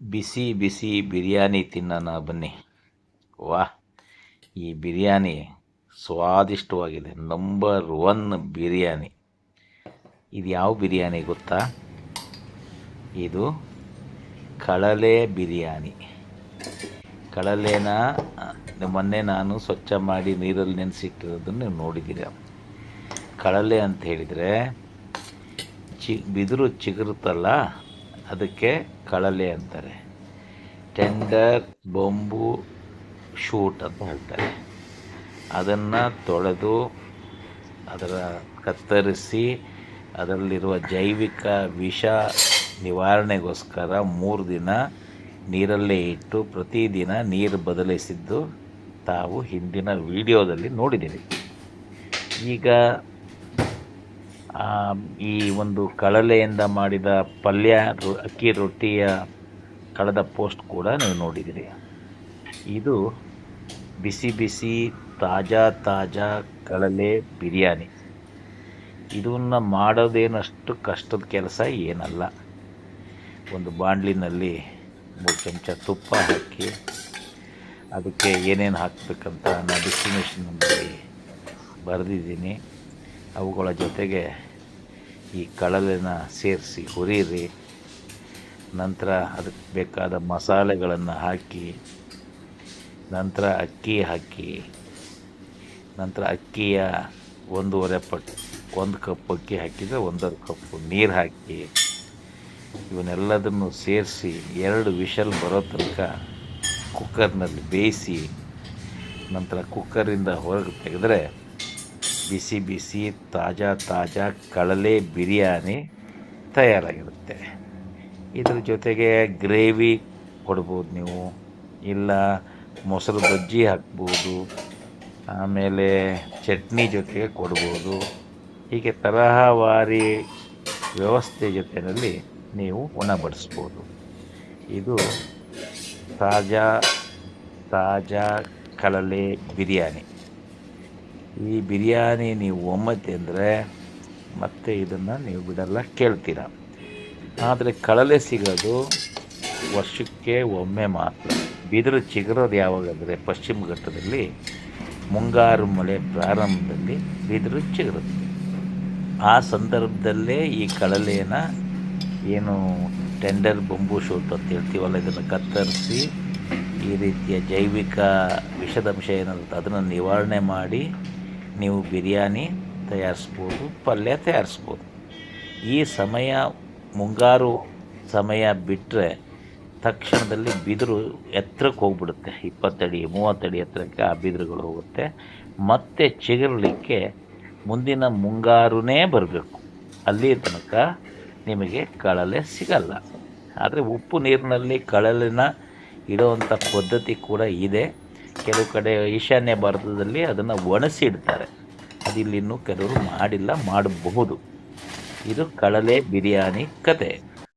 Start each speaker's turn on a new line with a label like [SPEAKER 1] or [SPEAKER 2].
[SPEAKER 1] ಬಿಸಿ ಬಿಸಿ ಬಿರಿಯಾನಿ ತಿನ್ನೋಣ ಬನ್ನಿ. ವಾಹ್ ಈ ಬಿರಿಯಾನಿ ಸ್ವಾದಿಷ್ಟವಾಗಿದೆ. Number one biryani. ಇದು ಯಾವ ಬಿರಿಯಾನಿ ಗೊತ್ತಾ? ಇದು ಕಳಲೆ ಬಿರಿಯಾನಿ. ಕಳಲೆನ, ಮೊನ್ನೆ ನಾನು ಸ್ವಚ್ಛ ಮಾಡಿ ನೀರಲ್ಲಿ ನೆನೆಸಿಟ್ಟಿರೋದನ್ನು ನೀವು ನೋಡಿದ್ದೀರ ಕಳಲೆ ಅಂತ ಹೇಳಿದರೆ ಚಿ, ಬಿದಿರು ಚಿಗುರುತ್ತಲ್ಲ? ಅದಕ್ಕೆ ಕಳಲೆ ಅಂತಾರೆ. ಟೆಂಡರ್, ಬೊಂಬು, ಶೂಟ್ ಅಂತ ಹೇಳ್ತಾರೆ. ಅದನ್ನು ತೊಳೆದು ಅದರ ಕತ್ತರಿಸಿ ಅದರಲ್ಲಿರುವ ಜೈವಿಕ ವಿಷ ನಿವಾರಣೆಗೋಸ್ಕರ ಮೂರು ದಿನ ನೀರಲ್ಲೇ ಇಟ್ಟು ಪ್ರತಿದಿನ ನೀರು ಬದಲಿಸಿದ್ದು ತಾವು ಹಿಂದಿನ ವಿಡಿಯೋದಲ್ಲಿ ನೋಡಿದ್ದೀರಿ. ಈಗ ಈ ಒಂದು ಕಳಲೆಯಿಂದ ಮಾಡಿದ ಪಲ್ಯ ಅಕ್ಕಿ ರೊಟ್ಟಿಯ ಕಳೆದ ಪೋಸ್ಟ್ ಕೂಡ ನೀವು ನೋಡಿದಿರಿ. ಇದು ಬಿಸಿ ಬಿಸಿ, ತಾಜಾ ತಾಜಾ ಕಳಲೆ ಬಿರಿಯಾನಿ. ಇದನ್ನು ಮಾಡೋದೇನಷ್ಟು ಕಷ್ಟದ ಕೆಲಸ ಏನಲ್ಲ. ಒಂದು ಬಾಂಡ್ಲಿನಲ್ಲಿ ಮೂರು ಚಮಚ ತುಪ್ಪ ಹಾಕಿ, ಅದಕ್ಕೆ ಏನೇನು ಹಾಕಬೇಕಂತ ನಾನು ಡಿಸ್ಟಿನೇಷನಲ್ಲಿ ಬರೆದಿದ್ದೀನಿ. ಅವುಗಳ ಜೊತೆಗೆ ಈ ಕಳಲೆನ ಸೇರಿಸಿ ಹುರಿರಿ ನಂತರ ಅದಕ್ಕೆ ಬೇಕಾದ ಮಸಾಲೆಗಳನ್ನು ಹಾಕಿ, ನಂತರ ಅಕ್ಕಿ ಹಾಕಿ, ನಂತರ ಅಕ್ಕಿಯ ಒಂದೂವರೆ ಪಟ್, ಒಂದು ಕಪ್ ಅಕ್ಕಿ ಹಾಕಿದರೆ ಒಂದೂವರೆ ಕಪ್ಪು ನೀರು ಹಾಕಿ, ಇವನ್ನೆಲ್ಲದನ್ನು ಸೇರಿಸಿ ಎರಡು ವಿಷಲ್ ಬರೋ ತನಕ ಕುಕ್ಕರ್ನಲ್ಲಿ ಬೇಯಿಸಿ, ನಂತರ ಕುಕ್ಕರಿಂದ ಹೊರಗೆ ತೆಗೆದ್ರೆ ಬಿಸಿ ಬಿಸಿ ತಾಜಾ ತಾಜಾ ಕಳಲೆ ಬಿರಿಯಾನಿ ತಯಾರಾಗಿರುತ್ತೆ. ಇದ್ರ ಜೊತೆಗೆ ಗ್ರೇವಿ ಕೊಡ್ಬೋದು ನೀವು. ಇಲ್ಲ ಮೊಸರು ಬಜ್ಜಿ ಹಾಕ್ಬೋದು. ಆಮೇಲೆ ಚಟ್ನಿ ಜೊತೆಗೆ ಕೊಡ್ಬೋದು. ಹೀಗೆ ತರಹವಾರಿ ವ್ಯವಸ್ಥೆ ಜೊತೆಯಲ್ಲಿ ನೀವು ಉಣಬಡಿಸ್ಬೋದು ಇದು ತಾಜಾ ತಾಜಾ ಕಳಲೆ ಬಿರಿಯಾನಿ. ಈ ಬಿರಿಯಾನಿ ನೀವು ಒಮ್ಮೆ ಅಂದರೆ ಮತ್ತೆ ಇದನ್ನು ನೀವು ಬಿಡಲ್ಲ, ಕೇಳ್ತೀರ? ಆದರೆ ಕಳಲೆ ಸಿಗೋದು ವರ್ಷಕ್ಕೆ ಒಮ್ಮೆ ಮಾತ್ರ. ಬಿದಿರು ಚಿಗುರೋದು ಯಾವಾಗಂದರೆ ಪಶ್ಚಿಮ ಘಟ್ಟದಲ್ಲಿ, ಮುಂಗಾರು ಮಳೆ ಪ್ರಾರಂಭದಲ್ಲಿ ಬಿದಿರು ಚಿಗುರುತ್ತೆ. ಆ ಸಂದರ್ಭದಲ್ಲೇ ಈ ಕಳಲೆನ ಏನು ಟೆಂಡರ್ ಬೊಂಬು ಶೂಟ್ ಅಂತ ಹೇಳ್ತೀವಲ್ಲ, ಇದನ್ನು ಕತ್ತರಿಸಿ ಈ ರೀತಿಯ ಜೈವಿಕ ವಿಷದಂಶ ಏನಂತ ಅದನ್ನು ನಿವಾರಣೆ ಮಾಡಿ ನೀವು ಬಿರಿಯಾನಿ ತಯಾರಿಸ್ಬೋದು, ಪಲ್ಯ ತಯಾರಿಸ್ಬೋದು. ಈ ಸಮಯ, ಮುಂಗಾರು ಸಮಯ ಬಿಟ್ಟರೆ ತಕ್ಷಣದಲ್ಲಿ ಬಿದಿರು ಎತ್ತರಕ್ಕೆ ಹೋಗ್ಬಿಡುತ್ತೆ. ಇಪ್ಪತ್ತಡಿ, ಮೂವತ್ತಡಿ ಎತ್ತರಕ್ಕೆ ಆ ಬಿದಿರುಗಳು ಹೋಗುತ್ತೆ. ಮತ್ತೆ ಚಿಗುರಲಿಕ್ಕೆ ಮುಂದಿನ ಮುಂಗಾರುನೇ ಬರಬೇಕು. ಅಲ್ಲಿ ತನಕ ನಿಮಗೆ ಕಳಲೆ ಸಿಗಲ್ಲ. ಆದರೆ ಉಪ್ಪು ನೀರಿನಲ್ಲಿ ಕಳಲೆನ ಇಡೋವಂಥ ಪದ್ಧತಿ ಕೂಡ ಇದೆ. ಕೆಲವು ಕಡೆ ಈಶಾನ್ಯ ಭಾರತದಲ್ಲಿ ಅದನ್ನು ಒಣಸಿ ಇಡ್ತಾರೆ. ಅದಿಲ್ಲಿನ್ನೂ ಕೆಲವರು ಮಾಡಿಲ್ಲ, ಮಾಡಬಹುದು. ಇದು ಕಳಲೆ ಬಿರಿಯಾನಿ ಕತೆ.